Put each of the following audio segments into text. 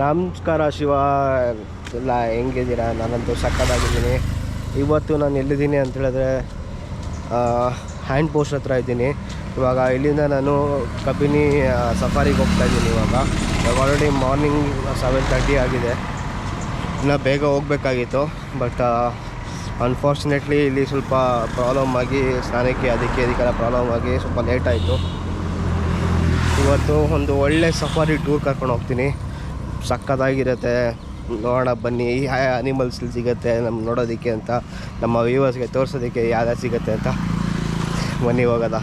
ನಮಸ್ಕಾರ ಶಿವ. ಎಲ್ಲ ಹೆಂಗಿದ್ದೀರಾ? ನಾನಂತೂ ಸಕ್ಕದಾಗಿದ್ದೀನಿ ಇವತ್ತು ನಾನು ಎಲ್ಲಿದ್ದೀನಿ ಅಂತ ಹೇಳಿದ್ರೆ ಹ್ಯಾಂಡ್ ಪೋಸ್ಟ್ ಹತ್ರ ಇದ್ದೀನಿ. ಇವಾಗ ಇಲ್ಲಿಂದ ನಾನು ಕಬಿನಿ ಸಫಾರಿಗೆ ಹೋಗ್ತಾ ಇದ್ದೀನಿ ಇವಾಗ. ಆಲ್ರೆಡಿ ಮಾರ್ನಿಂಗ್ ಸೆವೆನ್ ತರ್ಟಿ ಆಗಿದೆ. ಇನ್ನು ಬೇಗ ಹೋಗಬೇಕಾಗಿತ್ತು. ಬಟ್ ಅನ್ಫಾರ್ಚುನೇಟ್ಲಿ ಇಲ್ಲಿ ಸ್ವಲ್ಪ ಪ್ರಾಬ್ಲಮ್ ಆಗಿ, ಸ್ನಾನಕ್ಕೆ ಅದಕ್ಕೆ ಅದಕ್ಕೆಲ್ಲ ಪ್ರಾಬ್ಲಮ್ ಆಗಿ ಸ್ವಲ್ಪ ಲೇಟ್ ಆಯಿತು. ಇವತ್ತು ಒಂದು ಒಳ್ಳೆ ಸಫಾರಿ ಟೂರ್ ಕರ್ಕೊಂಡು ಹೋಗ್ತೀನಿ. ಸಕ್ಕತ್ತಾಗಿರುತ್ತೆ. ನೋಡೋಣ ಬನ್ನಿ ಯಾವ ಅನಿಮಲ್ಸ್ ಸಿಗುತ್ತೆ ನಮ್ಮ ನೋಡೋದಕ್ಕೆ ಅಂತ, ನಮ್ಮ ವ್ಯೂವರ್ಸ್ಗೆ ತೋರಿಸೋದಕ್ಕೆ ಯಾವ್ದು ಸಿಗುತ್ತೆ ಅಂತ. ಬನ್ನಿ ಹೋಗೋದ?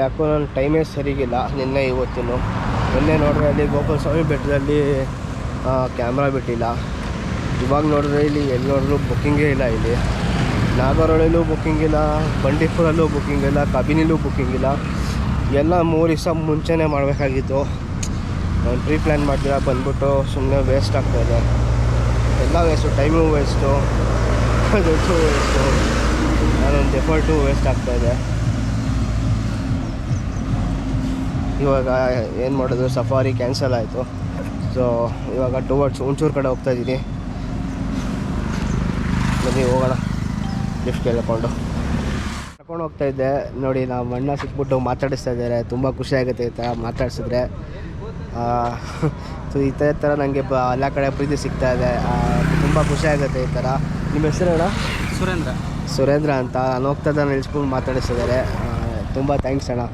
ಯಾಕೋ ನನ್ನ ಟೈಮೇ ಸರಿಗಿಲ್ಲ, ನಿನ್ನೆ ಇವತ್ತಿನ ನಿನ್ನೆ ನೋಡಿದ್ರೆ ಅಲ್ಲಿ ಗೋಪಾಲ ಸ್ವಾಮಿ ಬೆಟ್ಟದಲ್ಲಿ ಕ್ಯಾಮ್ರಾ ಬಿಟ್ಟಿಲ್ಲ. ಇವಾಗ ನೋಡಿದ್ರೆ ಇಲ್ಲಿ ಎಲ್ಲಿ ನೋಡಿದ್ರು ಬುಕ್ಕಿಂಗೇ ಇಲ್ಲ ಇಲ್ಲಿ. ನಾಗರಹೊಳೆಯಲ್ಲೂ ಬುಕ್ಕಿಂಗ್ ಇಲ್ಲ, ಬಂಡೀಪುರಲ್ಲೂ ಬುಕ್ಕಿಂಗ್ ಇಲ್ಲ, ಕಬಿನಿಲೂ ಬುಕ್ಕಿಂಗ್ ಇಲ್ಲ. ಎಲ್ಲ ಮೂರು ದಿವಸ ಮುಂಚೆನೇ ಮಾಡಬೇಕಾಗಿತ್ತು. ನಾನು ಪ್ರೀ ಪ್ಲ್ಯಾನ್ ಮಾಡ್ತೀರ ಬಂದ್ಬಿಟ್ಟು ಸುಮ್ಮನೆ ವೇಸ್ಟ್ ಆಗ್ತಾಯಿದೆ ಎಲ್ಲ ವೇಸ್ಟು ಟೈಮು ವೇಸ್ಟು ದುಡ್ಡು ವೇಸ್ಟು ನಾನೊಂದು ಎಫರ್ಟು ವೇಸ್ಟ್ ಆಗ್ತಾಯಿದೆ ಇವಾಗ ಏನು ಮಾಡೋದು? ಸಫಾರಿ ಕ್ಯಾನ್ಸಲ್ ಆಯಿತು. ಸೊ ಇವಾಗ ಟುವರ್ಡ್ಸ್ ಹುಣಸೂರು ಕಡೆ ಹೋಗ್ತಾ ಇದ್ದೀನಿ ಬನ್ನಿ, ಹೋಗೋಣ. ಲಿಫ್ಟ್ ಕೇಳಿಕೊಂಡು. ಕರ್ಕೊಂಡು ಹೋಗ್ತಾ ಇದ್ದೆ. ನೋಡಿ ನಾವು ಅಣ್ಣ ಸಿಕ್ಬಿಟ್ಟು ಮಾತಾಡಿಸ್ತಾ ಇದ್ದಾರೆ. ತುಂಬ ಖುಷಿ ಆಗುತ್ತೆ ಈ ಥರ ಮಾತಾಡಿಸಿದ್ರೆ. ಸೊ ಈ ಥರ ಥರ ನನಗೆ ಬ ಎಲ್ಲ ಕಡೆ ಪ್ರೀತಿ ಸಿಗ್ತಾ ಇದೆ. ತುಂಬ ಖುಷಿ ಆಗುತ್ತೆ ಈ ಥರ ನಿಮ್ಮ ಹೆಸರು ಅಣ್ಣ ಸುರೇಂದ್ರ. ಸುರೇಂದ್ರ ಅಂತ. ನಾನು ಹೋಗ್ತಾ ಇದ್ದ ನಿಲ್ಸ್ಕೊಂಡು ಮಾತಾಡಿಸ್ತಿದ್ದಾರೆ ತುಂಬ ಥ್ಯಾಂಕ್ಸ್ ಅಣ್ಣ.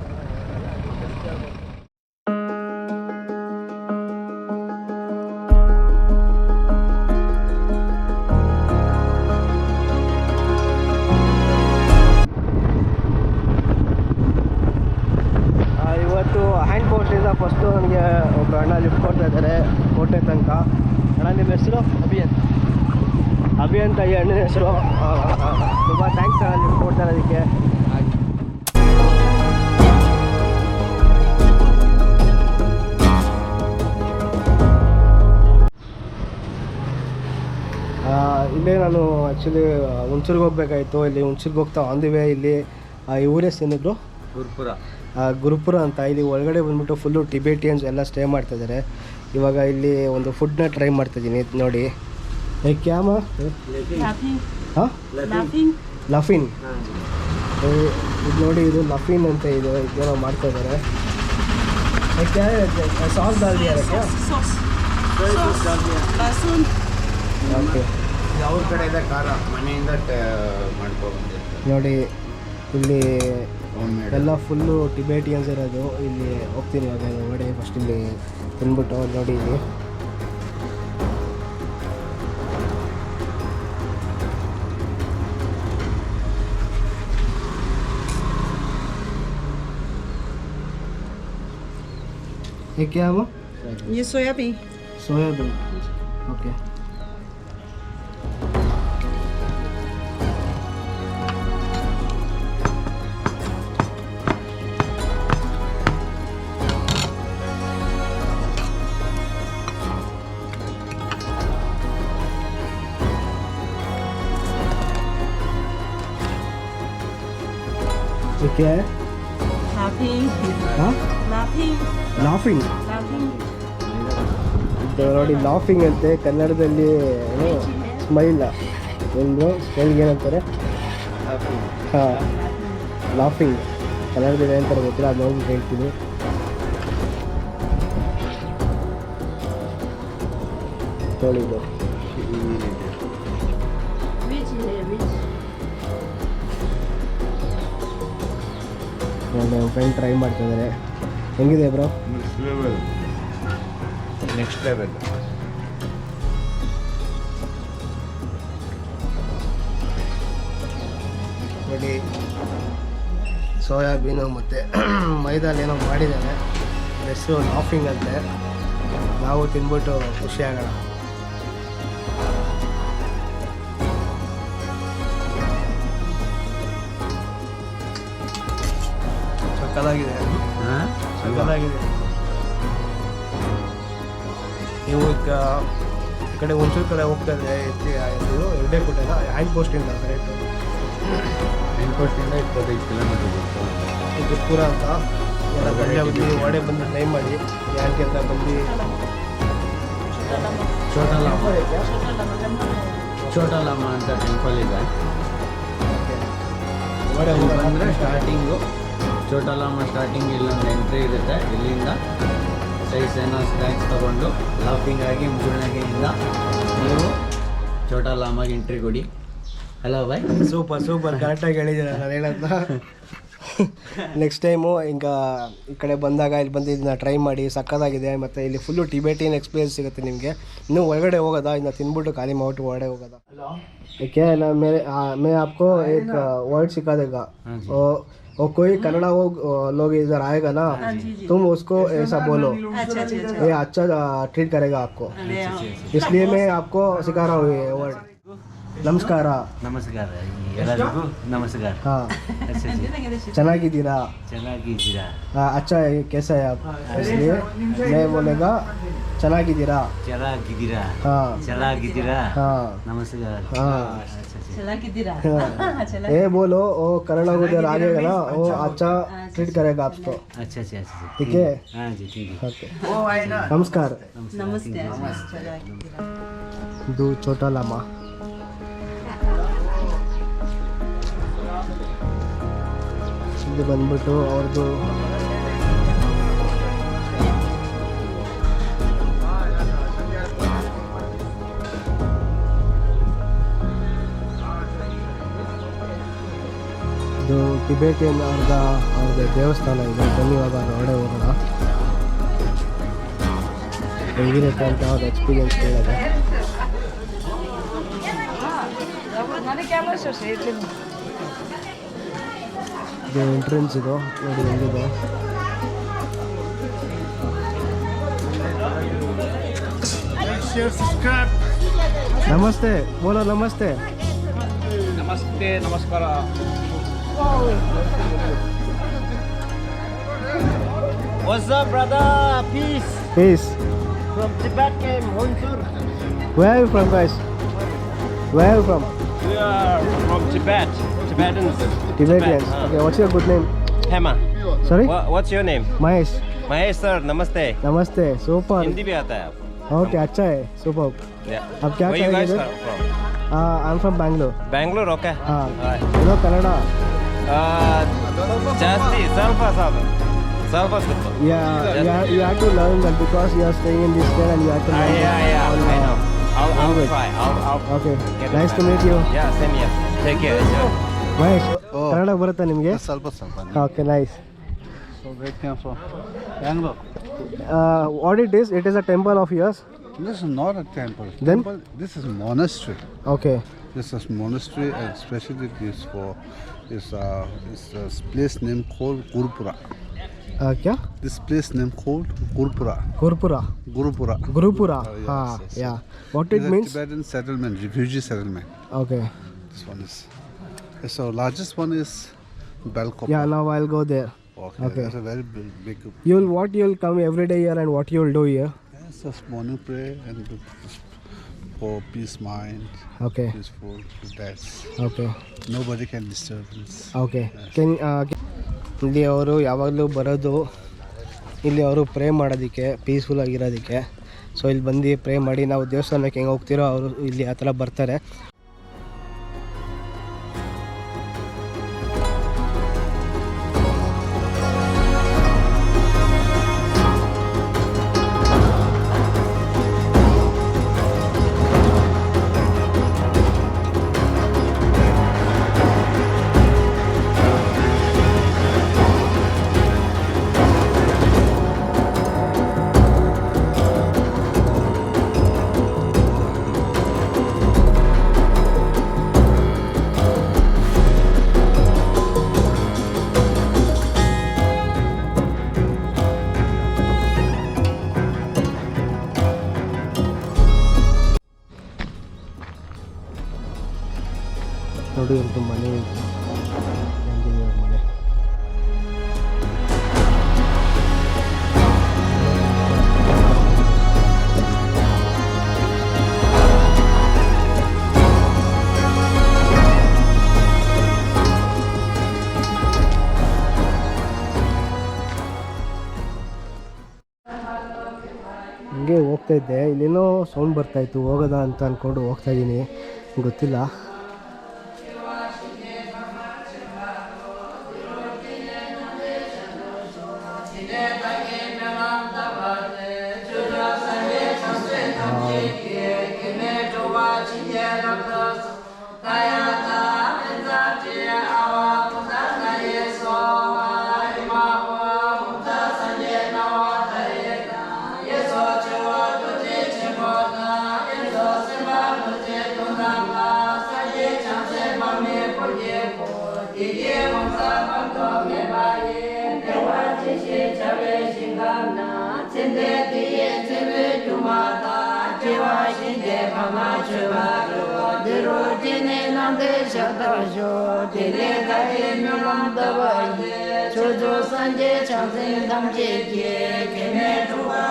ಅಣ್ಣ ಲಿಫ್ಟ್ ಕೊಡ್ತಾ ಇದ್ದಾರೆ ಕೋಟೆ ತನಕ. ಅಣ್ಣ ನಿಮ್ಮ ಹೆಸರು? ಅಭಿ ಅಂತ. ಅಭಿ ಅಂತ ಈ ಅಣ್ಣನ ಹೆಸರು. ತುಂಬ ಥ್ಯಾಂಕ್ಸ್ ಅಣ್ಣ ಲಿಫ್ಟ್ ಕೊಡ್ತಾ ಇರೋದಕ್ಕೆ. ಆ, ಇಲ್ಲೇ ನಾನು ಆ್ಯಕ್ಚುಲಿ ಹುಣ್ಸೂರಿಗೆ ಹೋಗ್ಬೇಕಾಯ್ತು. ಇಲ್ಲಿ ಹುಣ್ಸೂರಿಗೆ ಹೋಗ್ತಾ ಆನ್ ದಿ ವೇ ಇಲ್ಲಿ ಈ ಊರೇ ಸೇನಿದ್ರು ಗುರುಪುರ ಗುರುಪುರ ಅಂತ ಇಲ್ಲಿ ಒಳಗಡೆ ಬಂದ್ಬಿಟ್ಟು ಫುಲ್ಲು ಟಿಬೇಟಿಯನ್ಸ್ ಎಲ್ಲ ಸ್ಟೇ ಮಾಡ್ತಾ ಇದ್ದಾರೆ ಇವಾಗ ಇಲ್ಲಿ ಒಂದು ಫುಡ್ನ ಟ್ರೈ ಮಾಡ್ತಾ ಮಾಡ್ತಾಯಿದ್ದೀನಿ ನೋಡಿ. ಏ ಕ್ಯಾಮ? ಹಾಂ? ಲಫಿನ್ ಇದು ನೋಡಿ ಇದು ಲಫಿನ್ ಅಂತ ಇದು ಏನೋ ಮಾಡ್ತಾ ಇದ್ದಾರೆ ಸಾಸ್ ಅವ್ರ ಮನೆಯಿಂದ ನೋಡಿ ಇಲ್ಲಿ ಎಲ್ಲ ಫುಲ್ಲು ಟಿಬೇಟಿಯನ್ಸ್ ಇರೋದು ಇಲ್ಲಿ ಹೋಗ್ತೀನಿ ಇವಾಗ ನೋಡಿ ಫಸ್ಟ್ ಇಲ್ಲಿ ತಿನ್ಬಿಟ್ಟು ನೋಡಿ ಇಲ್ಲಿ ये क्या है वो ये soyabean soyabean okay Okay. Laughing Huh? ನೋಡಿ ಲಾಫಿಂಗ್ ಅಂತೆ ಕನ್ನಡದಲ್ಲಿ ಏನು ಸ್ಮೈಲ್ ಒಂದು ಸ್ಮೈಲ್ಗೆ ಏನಂತಾರೆ? ಹಾಂ ಲಾಫಿಂಗ್ ಕನ್ನಡದಲ್ಲಿ ಏನಂತಾರೆ ಗೊತ್ತಿಲ್ಲ ಅದು ನೋಡಿ ಹೇಳ್ತೀನಿ. ನೋಡಿ ನನ್ನ ಫ್ರೆಂಡ್ ಟ್ರೈ ಮಾಡ್ತಿದ್ದಾರೆ ಹೆಂಗಿದೆ ಬ್ರೋ ನೆಕ್ಸ್ಟ್ ಲೆವೆಲ್ ನೋಡಿ ಸೋಯಾಬೀನು ಮತ್ತು ಮೈದಾಲ್ ಏನೋ ಮಾಡಿದ್ದಾರೆ. ಹೆಸರು ಲಾಫಿಂಗ್ ಅಂತೆ. ನಾವು ತಿಂದ್ಬಿಟ್ಟು ಖುಷಿ ಸಕ್ಕದಾಗಿದೆ ಸಕ್ಕದಾಗಿದೆ ನೀವು ಈಗ ಈ ಕಡೆ ಒಂಚೂರು ಕಡೆ ಹೋಗ್ತಾ ಇದ್ರೆ ಇದು ಎರಡೇ ಕೊಟ್ಟಿಲ್ಲ ಹ್ಯಾಂಡ್ ಪೋಸ್ಟಿಂದ ಕರೆಕ್ಟು ಹ್ಯಾಂಡ್ ಪೋಸ್ಟಿಂದ ಇಪ್ಪತ್ತೈದು ಕಿಲೋಮೀಟರ್ ಬರ್ತದೆ ಗುರ್ಪುರ ಅಂತ. ಎಲ್ಲ ಬಂದೇ ಬಂದು ಒಡೆ ಬಂದು ಟ್ರೈ ಮಾಡಿ. ಯಾಕೆ ಅಂತ ಬಂದು ಚೋಟಲಮ್ಮ. ಲಾಮ ಚೋಟಾ ಲಾಮ ಅಂತ ಟೆಂಪಲ್ ಇದೆ. ಒಡೆ ಬಂದರೆ ಸ್ಟಾರ್ಟಿಂಗು ಚೋಟಾಲಾಮ ಸ್ಟಾರ್ಟಿಂಗ್ ಇಲ್ಲೊಂದು ಎಂಟ್ರಿ ಇರುತ್ತೆ. ಇಲ್ಲಿಂದ ಸೈಸ್ ಏನೋ ಸ್ನ್ಯಾಕ್ಸ್ ತೊಗೊಂಡು ಲಾಫಿಂಗ್ ಆಗಿ ಇಲ್ಲ ನೀವು ಚೋಟಾಲಾಮಾಗಿ ಎಂಟ್ರಿ ಕೊಡಿ. ಹಲೋ ಬಾಯ್ ಸೂಪರ್ ಸೂಪರ್ ಕರೆಕ್ಟಾಗಿ ಹೇಳಿದ್ದೀರ ನಾನು ಹೇಳಂತ ನೆಕ್ಸ್ಟ್ ಟೈಮು ಈಗ ಈ ಕಡೆ ಬಂದಾಗ ಇಲ್ಲಿ ಬಂದು ಇದನ್ನ ಟ್ರೈ ಮಾಡಿ ಸಕ್ಕದಾಗಿದೆ ಮತ್ತು ಇಲ್ಲಿ ಫುಲ್ಲು ಟಿಬೇಟಿನ್ ಎಕ್ಸ್ಪೀರಿಯನ್ಸ್ ಸಿಗುತ್ತೆ ನಿಮಗೆ. ಇನ್ನೂ ಒಳಗಡೆ ಹೋಗೋದಾ? ಇನ್ನು ತಿನ್ಬಿಟ್ಟು ಖಾಲಿ ಮಾಡಿಬಿಟ್ಟು ಒಳಗಡೆ ಹೋಗೋದ? ಹೋಗೋದಾ ಯಾಕೆ ನಾ ಮೇಲೆ ಮೇ ಆಪ್ಕೋ ಏಕ್ ವರ್ಡ್ ಸಿಕ್ಕಾದಾಗ वर्ड सिखा देगा हाँ जी। वो वो कोई कन्नड़ा वो लोग इधर आएगा ना तुम उसको ऐसा बोलो अच्छा अच्छा अच्छा ये अच्छा ट्रीट करेगा आपको अरे हाँ। इसलिए मैं आपको सिखा रहा हूँ ये वर्ड नमस्कार ನಮಸ್ಕಾರ ಎಲ್ಲರಿಗೂ ನಮಸ್ಕಾರ हाँ अच्छा जी ಚೆನ್ನಾಗಿದ್ದೀರಾ ಚೆನ್ನಾಗಿದ್ದೀರಾ हाँ, अच्छा है कैसा है आप इसलिए मैं बोलेगा ಚೆನ್ನಾಗಿದ್ದೀರಾ ಚೆನ್ನಾಗಿದ್ದೀರಾ हाँ ಚೆನ್ನಾಗಿದ್ದೀರಾ हाँ ನಮಸ್ಕಾರ हाँ अच्छा अच्छा चला के दिरा हाँ। चला ये बोलो वो कन्नड़ा उधर आ जाएगा ना वो अच्छा ट्रीट करेगा आपको अच्छा अच्छा अच्छा ठीक है हाँ जी ठीक है ओके नमस्कार नमस्ते अच्छा चला के दिरा ಇದು ಚೋಟಾ ಲಾಮ ಇದು ಬಂದ್ಬಿಟ್ಟು ಅವ್ರದ್ದು ಇದು ಟಿಬೇಟಿಯನ್ ಅವ್ರದ ಅವ್ರದ್ದು ದೇವಸ್ಥಾನ ಇದೆ ಬನ್ನಿ ಇವಾಗ ಹೋಗೋಣ. ಹೆಂಗಿರುತ್ತೆ ಅಂತ ಅವ್ರ ಎಕ್ಸ್ಪೀರಿಯನ್ಸ್ ಕೇಳೋದು ಇದು ಎಂಟ್ರೆನ್ಸ್ ಇದು, ನೋಡಿ ಹೆಂಗಿದೆ. ನಮಸ್ತೆ, ಬೋಲೋ ನಮಸ್ತೆ. ನಮಸ್ತೆ, ನಮಸ್ಕಾರ. What's up, brother? Peace. Peace. From Tibet came Hunsur. Where are you from, guys? Where are you from? We are from Tibet. Tibetans. Tibetans. Tibet, huh? Okay, what's your good name? Hema. Sorry? What's your name? Mahesh. Mahesh sir, namaste. Namaste. Super. Hindi भी आता है Okay, अच्छा है. Super. Yeah. अब क्या करेंगे? Where you guys from? Uh, I'm from Bangalore. Bangalore, okay. Ah. हाँ. Right. You know Canada. ಜಾಸ್ತಿ ಸ್ವಲ್ಪ ಸ್ವಲ್ಪ ಸ್ವಲ್ಪ ಸ್ವಲ್ಪ Yeah, you have, you have to learn that because you are staying in this state and you have to Ah, learn yeah, that yeah, all, I uh, know. I'll, I'll language. try. I'll, I'll Okay, get it nice to back. meet you. Yeah, same here. Take care. Enjoy. Mahesh Kannada ಬರುತ್ತಾ ನಿಮಗೆ ಸ್ವಲ್ಪ ಸ್ವಲ್ಪ okay nice Bangalore what it is it is a temple of yours This is not a temple. Then? temple this is monastery. Okay This is monastery and especially this for it's a, it's a place name called Gurupura. Uh, क्या This place name called Gurupura. Gurupura. Gurupura. Gurupura. Oh, yes, ah, yes, yes. yeah. What it a means? Tibetan settlement, refugee settlement. Okay. This one is. So largest one is Belkop. Yeah, now I'll go there. Okay. Okay. That's a very big. big You'll what you'll come every day here and what you'll do here. yes, morning prayer and for peace mind, okay peaceful. death. okay nobody can disturb us. Okay Ken ಇಲ್ಲಿ ಅವರು ಯಾವಾಗಲೂ ಬರೋದು ಇಲ್ಲಿ ಅವರು pray ಮಾಡೋದಕ್ಕೆ peaceful ಆಗಿರೋದಕ್ಕೆ so ಇಲ್ಲಿ ಬಂದು pray ಮಾಡಿ ನಾವು ದೇವಸ್ಥಾನಕ್ಕೆ ಹೆಂಗೆ ಹೋಗ್ತಿರೋ ಅವರು ಇಲ್ಲಿ ಆ ಥರ ಬರ್ತಾರೆ ಹೋಗ್ತಾ ಇದ್ದೆ. ಇಲ್ಲೇನೋ ಸೌಂಡ್ ಬರ್ತಾಯಿತ್ತು ಹೋಗೋದಾ ಅಂತ ಅಂದ್ಕೊಂಡು de shakta sho Dele kare myulam dava ye Chozo sanje chansin tamche kye Kene tuwa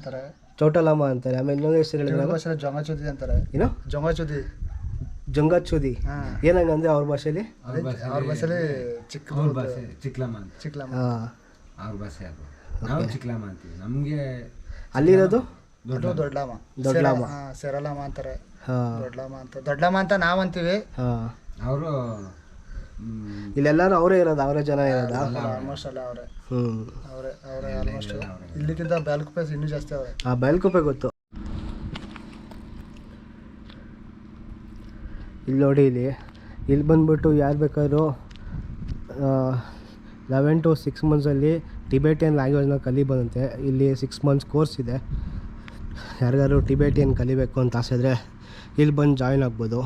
ಅಂತಾರೆ. ಚೌಟಲಮ್ಮ ಅಂತಾರೆ. ಆಮೇಲೆ ಇನ್ನೊಂದು ಹೆಸರು ಹೇಳಿದ್ರೆ ಜೊಂಗಚುದಿ ಅಂತಾರೆ. ಏನೋ? ಜೊಂಗಚುದಿ. ಜೊಂಗಚುದಿ. ಏನಂಗ ಏನಂಗಂದ್ರೆ ಅವ್ರ ಭಾಷೆಯಲ್ಲಿ ಅವ್ರ ಭಾಷೆಯಲ್ಲಿ ಚಿಕ್ಕ ಅವ್ರ ಭಾಷೆ ಚಿಕ್ಲಮ್ಮ ಅಂತ. ಚಿಕ್ಲಮ್ಮ ಅವ್ರ ಭಾಷೆ ಅದು. ನಾವು ಚಿಕ್ಲಮ್ಮ ಅಂತೀವಿ. ನಮಗೆ ಅಲ್ಲಿರೋದು? ದೊಡ್ಡ ದೊಡ್ಡಲಾಮ. ದೊಡ್ಡಲಾಮ. ಸೆರಲಾಮ ಅಂತಾರೆ. ಹಾಂ. ದೊಡ್ಡಲಮ್ಮ ಅಂತ. ದೊಡ್ಡಲಾಮ ಅಂತ ನಾವು ಅಂತೀವಿ ಹಾಂ. ಅವರು ಇಲ್ಲೆಲ್ಲರೂ ಅವರೇ ಇರೋದು ಅವರೇ ಜನ ಇರೋದಾ? ಆಲ್ಮೋಸ್ಟ್ ಅಲ್ಲ ಅವ್ರೆ. ಅವರೇ ಅವರೇ ಆಲ್ಮೋಸ್ಟ್ ಇಲ್ಲಿಗಿಂತ ಬ್ಯಾಲ್ಕ್ ಪೇಸ್ ಇನ್ನೂ ಜಾಸ್ತಿ ಅವ್ರೆ ಆ ಬ್ಯಾಲ್ಕೋಪೆ ಗೊತ್ತು. ಇಲ್ಲಿ ನೋಡಿ ಇಲ್ಲಿ. ಇಲ್ಲಿ ಬಂದ್ಬಿಟ್ಟು ಯಾರು ಬೇಕಾದ್ರೂ ಲೆವೆನ್ ಟು ಸಿಕ್ಸ್ ಮಂತ್ಸಲ್ಲಿ ಟಿಬೇಟಿಯನ್ ಲ್ಯಾಂಗ್ವೇಜ್ನ ಕಲಿಬೋದಂತೆ. ಇಲ್ಲಿ ಸಿಕ್ಸ್ ಮಂತ್ಸ್ ಕೋರ್ಸ್ ಇದೆ. ಯಾರಿಗಾದ್ರು ಟಿಬೇಟಿಯನ್ ಕಲಿಬೇಕು ಅಂತ ಆಸೆ ಇದ್ದರೆ ಇಲ್ಲಿ ಬಂದು ಜಾಯಿನ್ ಆಗ್ಬೋದು.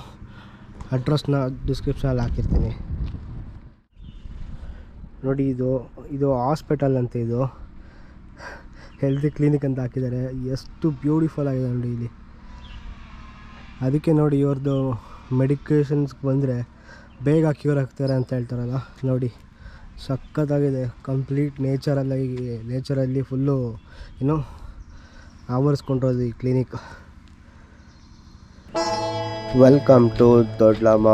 ಅಡ್ರೆಸ್ನ ಡಿಸ್ಕ್ರಿಪ್ಷನಲ್ಲಿ ಹಾಕಿರ್ತೀನಿ. ನೋಡಿ ಇದು ಇದು ಹಾಸ್ಪಿಟಲ್ ಅಂತ ಇದು. ಹೆಲ್ತ್ ಕ್ಲಿನಿಕ್ ಅಂತ ಹಾಕಿದ್ದಾರೆ. ಎಷ್ಟು ಬ್ಯೂಟಿಫುಲ್ ಆಗಿದೆ ನೋಡಿ ಇಲ್ಲಿ. ಅದಕ್ಕೆ ನೋಡಿ ಇವ್ರದ್ದು ಮೆಡಿಕೇಷನ್ಸ್ಗೆ ಬಂದರೆ ಬೇಗ ಕ್ಯೂರ್ ಆಗ್ತಾರೆ ಅಂತ ಹೇಳ್ತಾರಲ್ಲ, ನೋಡಿ. ಸಖತ್ತಾಗಿದೆ ಕಂಪ್ಲೀಟ್ ನೇಚರಲ್ಲಿ ನೇಚರಲ್ಲಿ ಫುಲ್ಲು ಏನು ಆವರಿಸ್ಕೊಂಡಿರೋದು ಈ ಕ್ಲಿನಿಕ್ ವೆಲ್ಕಮ್ ಟು ದೊಡ್ಲಮ್ಮ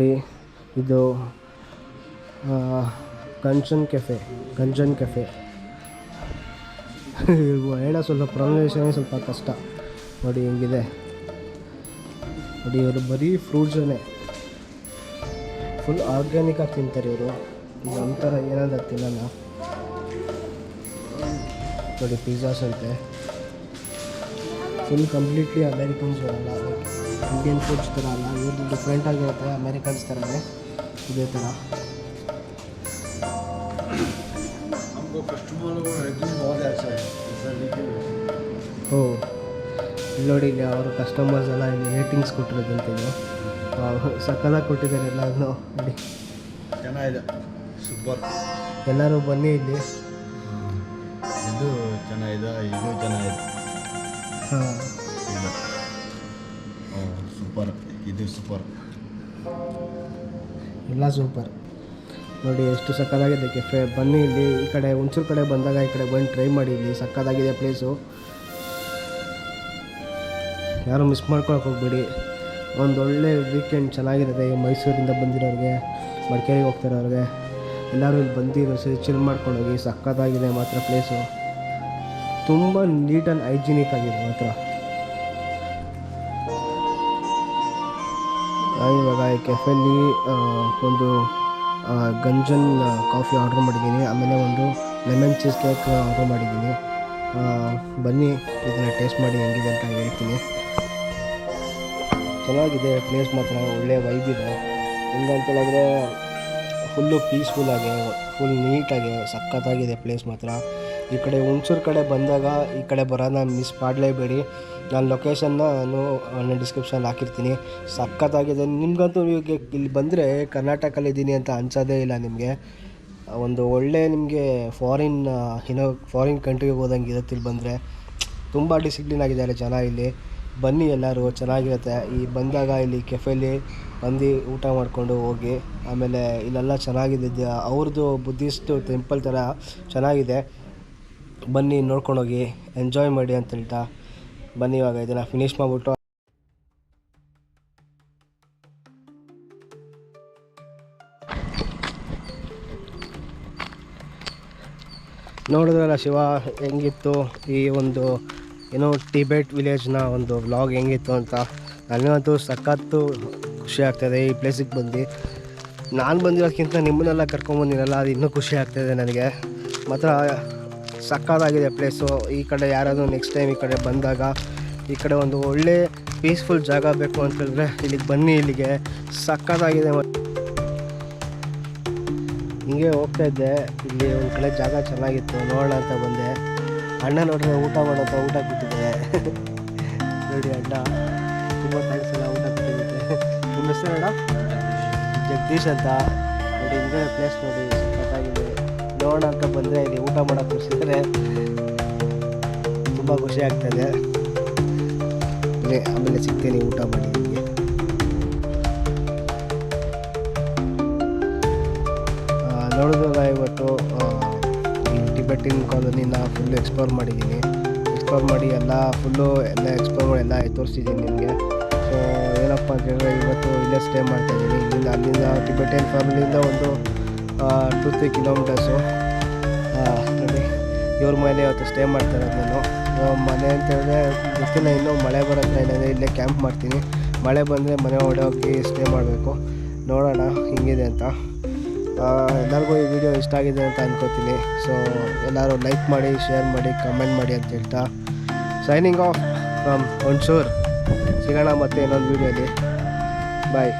ನೋಡಿ, ಇದು ಗಂಜನ್ ಕೆಫೆ ಗಂಜನ್ ಕೆಫೆ. ಹೇಳೋ ಸ್ವಲ್ಪ ಪ್ರೊನೌನ್ಸಿಯೇಷನ್ ಸ್ವಲ್ಪ ಕಷ್ಟ. ನೋಡಿ ಹೆಂಗಿದೆ. ನೋಡಿ, ಇವರು ಬರೀ ಫ್ರೂಟ್ಸನ್ನೇ ಫುಲ್ ಆರ್ಗ್ಯಾನಿಕ್ ಆಗಿ ತಿಂತಾರೆ ಇವರು. ನಮ್ಮ ಥರ ಏನಾದ್ರು ತಿನ್ನಲ್ಲ ನೋಡಿ ಪಿಜ್ಜಾಸ್ ಅಂತೆ. ಫುಲ್ ಕಂಪ್ಲೀಟ್ಲಿ ಅಮೇರಿಕನ್ಸ್ ಬರಲ್ಲ ಇಂಡಿಯನ್ ಫುಡ್ಸ್ ಥರ ಅಲ್ಲ ಇವ್ರದ್ದು ಡಿಫ್ರೆಂಟ್ ಆಗಿರುತ್ತೆ ಅಮೇರಿಕನ್ಸ್ ಥರನೇ ಇದೇ ಥರ ಓ ಇಲ್ಲಿ ನೋಡಿ ಇಲ್ಲಿ ಅವರು ಕಸ್ಟಮರ್ಸ್ ಎಲ್ಲ ಇಲ್ಲಿ ರೇಟಿಂಗ್ಸ್ ಅಂತ ಇದು ಸಕ್ಕದಾಗಿ ಕೊಟ್ಟಿದ್ದಾರೆ ಎಲ್ಲರೂ ನೋಡಿ. ಚೆನ್ನಾಗಿದೆ. ಸೂಪರ್ ಎಲ್ಲರೂ ಬನ್ನಿ ಇಲ್ಲಿ. ಇದು ಚೆನ್ನಾಗಿದೆ ಇದು ಚೆನ್ನಾಗಿದೆ. ಹಾಂ. ಸೂಪರ್. ಇದು ಸೂಪರ್. ಎಲ್ಲ ಸೂಪರ್. ನೋಡಿ, ಎಷ್ಟು ಸಕ್ಕತ್ತಾಗಿದೆ ಕೆಫೆ ಬನ್ನಿ ಇಲ್ಲಿ, ಈ ಕಡೆ ಹುಣಸೂರು ಕಡೆ ಬಂದಾಗ ಈ ಕಡೆ ಬಂದು ಟ್ರೈ ಮಾಡಿ ಇಲ್ಲಿ. ಸಕ್ಕತ್ತಾಗಿದೆ ಪ್ಲೇಸು ಯಾರು ಮಿಸ್ ಮಾಡ್ಕೊಳಕ್ಕೆ ಹೋಗ್ಬೇಡಿ. ಒಂದು ಒಳ್ಳೆ ವೀಕೆಂಡ್ ಚೆನ್ನಾಗಿರುತ್ತೆ ಮೈಸೂರಿಂದ ಬಂದಿರೋರಿಗೆ, ಮಡಿಕೇರಿಗೆ ಹೋಗ್ತಿರೋರಿಗೆ. ಎಲ್ಲರೂ ಇಲ್ಲಿ ಬಂದಿರೋ ಸರಿ ಚಿಲ್ ಮಾಡ್ಕೊಂಡು ಹೋಗಿ ಸಕ್ಕತ್ತಾಗಿದೆ ಮಾತ್ರ ಪ್ಲೇಸು ತುಂಬ ನೀಟ್ ಆ್ಯಂಡ್ ಹೈಜಿನಿಕ್ ಆಗಿದೆ ಮಾತ್ರ. ಇವಾಗ ಈ ಕೆಫೆಯಲ್ಲಿ ಒಂದು ಗಂಜನ್ ಕಾಫಿ ಆರ್ಡ್ರ್ ಮಾಡಿದ್ದೀನಿ. ಆಮೇಲೆ ಒಂದು ಲೆಮನ್ ಚೀಸ್ ಕೇಕ್ ಆರ್ಡ್ರ್ ಮಾಡಿದ್ದೀನಿ. ಬನ್ನಿ, ಇದನ್ನು ಟೇಸ್ಟ್ ಮಾಡಿ ಹೆಂಗಿದೆ ಅಂತ ಹೇಳ್ತೀನಿ. ಚೆನ್ನಾಗಿದೆ ಪ್ಲೇಸ್ ಮಾತ್ರ ಒಳ್ಳೆಯ ವೈಬ್ ಇದೆ. ಹೆಂಗಂತ ಹೇಳಿದ್ರೆ ಫುಲ್ಲು ಪೀಸ್ಫುಲ್ಲಾಗಿ ಫುಲ್ ನೀಟಾಗಿ ಸಖತ್ತಾಗಿದೆ ಪ್ಲೇಸ್ ಮಾತ್ರ. ಈ ಕಡೆ ಹುಣಸೂರು ಕಡೆ ಬಂದಾಗ, ಈ ಕಡೆ ಬರೋದನ್ನ ಮಿಸ್ ಮಾಡಲೇಬೇಡಿ. ನಾನು ಲೊಕೇಶನ್ನ ನಾನು ಡಿಸ್ಕ್ರಿಪ್ಷನಲ್ಲಿ ಹಾಕಿರ್ತೀನಿ. ಸಖತ್ತಾಗಿದೆ. ನಿಮ್ಗಂತೂ ನೀವು ಇಲ್ಲಿ ಬಂದರೆ ಕರ್ನಾಟಕಲ್ಲಿದ್ದೀನಿ ಅಂತ ಅನ್ಸೋದೇ ಇಲ್ಲ ನಿಮಗೆ. ಒಂದು ಒಳ್ಳೆ ನಿಮಗೆ ಫಾರಿನ್ ಏನೋ ಫಾರಿನ್ ಕಂಟ್ರಿಗೆ ಹೋದಂಗೆ ಇರುತ್ತೆ ಇಲ್ಲಿ ಬಂದರೆ. ತುಂಬ ಡಿಸಿಪ್ಲಿನ್ ಆಗಿದ್ದಾರೆ ಜನ ಇಲ್ಲಿ. ಬನ್ನಿ ಎಲ್ಲರೂ, ಚೆನ್ನಾಗಿರುತ್ತೆ. ಈ ಬಂದಾಗ ಇಲ್ಲಿ ಕೆಫೆಲಿ ಬಂದು ಊಟ ಮಾಡಿಕೊಂಡು ಹೋಗಿ, ಆಮೇಲೆ ಇಲ್ಲೆಲ್ಲ ಚೆನ್ನಾಗಿದೆ. ಅವ್ರದ್ದು ಬುದ್ಧಿಸ್ಟು ಟೆಂಪಲ್ ಥರ ಚೆನ್ನಾಗಿದೆ. ಬನ್ನಿ ನೋಡ್ಕೊಂಡೋಗಿ ಎಂಜಾಯ್ ಮಾಡಿ ಅಂತ ಹೇಳ್ತಾ. ಬನ್ನಿ, ಇವಾಗ ಇದನ್ನು ಫಿನಿಶ್ ಮಾಡಿಬಿಟ್ಟು. ನೋಡಿದ್ರಲ್ಲ ಶಿವ, ಹೆಂಗಿತ್ತು ಈ ಒಂದು, ಏನೋ ಟಿಬೆಟ್ ವಿಲೇಜ್ನ ಒಂದು ವ್ಲಾಗ್ ಹೆಂಗಿತ್ತು ಅಂತ. ನನಗಂತೂ ಸಖತ್ತು ಖುಷಿ ಆಗ್ತದೆ ಈ ಪ್ಲೇಸಿಗೆ ಬಂದು. ನಾನು ಬಂದಿರೋದಕ್ಕಿಂತ ನಿಮ್ಮನ್ನೆಲ್ಲ ಕರ್ಕೊಂಬಂದಿರಲ್ಲ ಅದು ಇನ್ನೂ ಖುಷಿ ಆಗ್ತಾಯಿದೆ ನನಗೆ. ಮಾತ್ರ ಸಕ್ಕತ್ತಾಗಿದೆ ಪ್ಲೇಸು ಈ ಕಡೆ ಯಾರಾದರೂ ನೆಕ್ಸ್ಟ್ ಟೈಮ್ ಈ ಕಡೆ ಬಂದಾಗ ಈ ಕಡೆ ಒಂದು ಒಳ್ಳೆ ಪೀಸ್ಫುಲ್ ಜಾಗ ಬೇಕು ಅಂತ ಹೇಳಿದ್ರೆ ಇಲ್ಲಿಗೆ ಬನ್ನಿ, ಇಲ್ಲಿಗೆ. ಸಕ್ಕತ್ತಾಗಿದೆ ಹಿಂಗೆ ಹೋಗ್ತಾ ಇದ್ದೆ. ಇಲ್ಲಿ ಒಂದು ಕಡೆ ಜಾಗ ಚೆನ್ನಾಗಿತ್ತು. ನೋಡೋಣ ಅಂತ ಬಂದೆ. ಅಣ್ಣ ನೋಡಿದ್ರೆ ಊಟ ಮಾಡೋಂಥ ಊಟ ಬಿಟ್ಟಿದೆ ನೋಡಿ ಅಣ್ಣ. ತುಂಬ ಥ್ಯಾಂಕ್ಸ್ ಎಲ್ಲ ಊಟ ಕೊಟ್ಟಿದ್ದೆ ನಿಮ್ಮ ಜಗದೀಶ್ ಅಂತ. ನೋಡಿ ಹಿಂಗೆ ಪ್ಲೇಸ್ ನೋಡಿ. ನೋಡೋಣ ಅಂತ ಬಂದರೆ ಇಲ್ಲಿ ಊಟ ಮಾಡೋಕ್ಕೆ ಖುಷಿದ್ರೆ ತುಂಬ ಖುಷಿ ಆಗ್ತದೆ. ಆಮೇಲೆ ಸಿಗ್ತೀನಿ ಊಟ ಮಾಡಿ ನೋಡಿದಾಗ ಇವತ್ತು ಟಿಬೆಟಿನ್ ಕಾಲೋನಿನ ಫುಲ್ ಎಕ್ಸ್ಪ್ಲೋರ್ ಮಾಡಿದ್ದೀನಿ. ಎಕ್ಸ್ಪ್ಲೋರ್ ಮಾಡಿ ಎಲ್ಲ ಫುಲ್ಲು ಎಲ್ಲ ಎಕ್ಸ್ಪ್ಲೋರ್ ಎಲ್ಲ ತೋರಿಸಿದ್ದೀನಿ ನಿಮಗೆ. ಸೊ ಏನಪ್ಪ ಅಂತ ಹೇಳಿದ್ರೆ ಇವತ್ತು ಇಲ್ಲೇ ಸ್ಟೇ ಮಾಡ್ತಾಯಿದ್ದೀನಿ ಇಲ್ಲಿಂದ ಅಲ್ಲಿಂದ ಟಿಬೆಟಿಯನ್ ಫ್ಯಾಮಿಲಿಯಿಂದ ಒಂದು ಟು ತ್ರೀ ಕಿಲೋಮೀಟರ್ಸು ನೋಡಿ, ಇವ್ರ ಮನೆ ಇವತ್ತು ಸ್ಟೇ ಮಾಡ್ತಾರೆ ನಾನು ಮನೆ ಅಂತ ಹೇಳಿದ್ರೆ ಗೊತ್ತಿಲ್ಲ, ಇನ್ನೂ ಮಳೆ ಬರೋತ್ರ ಏನಂದರೆ ಇಲ್ಲೇ ಕ್ಯಾಂಪ್ ಮಾಡ್ತೀನಿ. ಮಳೆ ಬಂದರೆ ಮನೆ ಒಡೆ ಹೋಗಿ ಸ್ಟೇ ಮಾಡಬೇಕು. ನೋಡೋಣ, ಹಿಂಗಿದೆ ಅಂತ. ಎಲ್ಲರಿಗೂ ಈ ವಿಡಿಯೋ ಇಷ್ಟ ಆಗಿದೆ ಅಂತ ಅನ್ಕೋತೀನಿ. ಸೊ ಎಲ್ಲರೂ ಲೈಕ್ ಮಾಡಿ ಶೇರ್ ಮಾಡಿ ಕಮೆಂಟ್ ಮಾಡಿ ಅಂತ ಹೇಳ್ತಾ. ಸೈನಿಂಗ್ ಆಫ್ ಫ್ರಮ್ ಒನ್ಶೂರ್ ಸಿಗೋಣ ಮತ್ತೆ ಇನ್ನೊಂದು ವೀಡಿಯೋಲಿ ಬಾಯ್